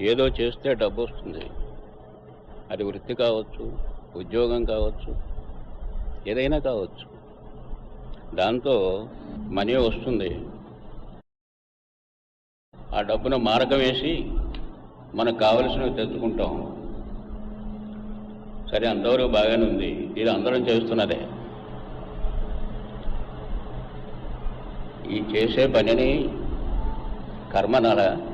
ఏదో చేస్తే డబ్బు వస్తుంది. అది వృత్తి కావచ్చు ఉద్యోగం కావచ్చు ఏదైనా కావచ్చు. దాంతో మనీ వస్తుంది. ఆ డబ్బును మార్గం వేసి మనకు కావలసినవి తెచ్చుకుంటాం. సరే అంతవరకు బాగానే ఉంది. ఇది అందరం చేస్తున్నదే. ఈ చేసే పనిని కర్మనాల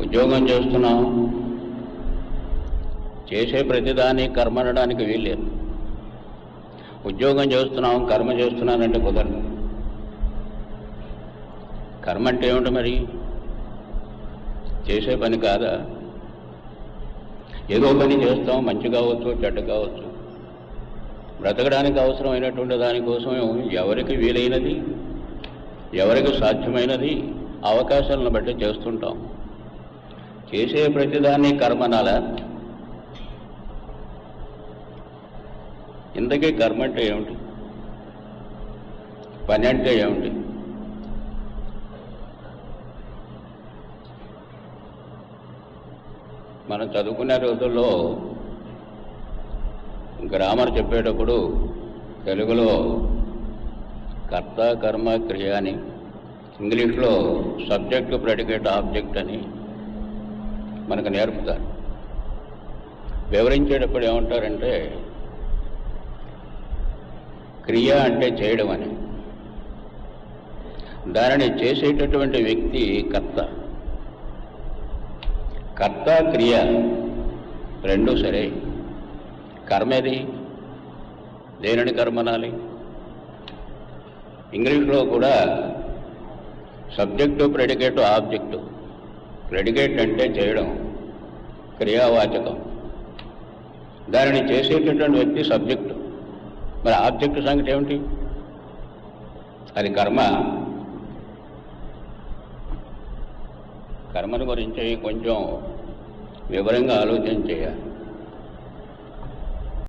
ఉద్యోగం చేస్తున్నాం. చేసే ప్రతిదాన్ని కర్మ అనడానికి వీల్లేదు. ఉద్యోగం చేస్తున్నాం కర్మ చేస్తున్నానంటే కుదరదు. కర్మ అంటే ఏమిటి మరి? చేసే పని కాదా? ఏదో పని చేస్తాం మంచి కావచ్చు చెడ్డ కావచ్చు బ్రతకడానికి అవసరమైనటువంటి దానికోసం ఎవరికి వీలైనది ఎవరికి సాధ్యమైనది అవకాశాలను బట్టి చేస్తుంటాం. చేసే ప్రతిదాన్ని కర్మనాల? ఇంతకీ కర్మ అంటే ఏమిటి? పని అంటే ఏమిటి? మనం చదువుకునే రోజుల్లో గ్రామర్ చెప్పేటప్పుడు తెలుగులో కర్త కర్మ క్రియ అని ఇంగ్లీష్లో సబ్జెక్ట్ ప్రెడికేట్ ఆబ్జెక్ట్ అని మనకు నేర్పుతారు. వివరించేటప్పుడు ఏమంటారంటే క్రియ అంటే చేయడం అని. దానిని చేసేటటువంటి వ్యక్తి కర్త. కర్త క్రియ రెండూ సరే. కర్మేది దేనిని కర్మనాలి ఇంగ్లీష్లో కూడా సబ్జెక్టు ప్రెడికేటు ఆబ్జెక్టు. ప్రెడికేట్ అంటే చేయడం క్రియావాచకం. దానిని చేసేటటువంటి వ్యక్తి సబ్జెక్టు మరి ఆబ్జెక్టు సంగతి ఏమిటి? అది కర్మ. కర్మను గురించి కొంచెం వివరంగా ఆలోచన చేయాలి.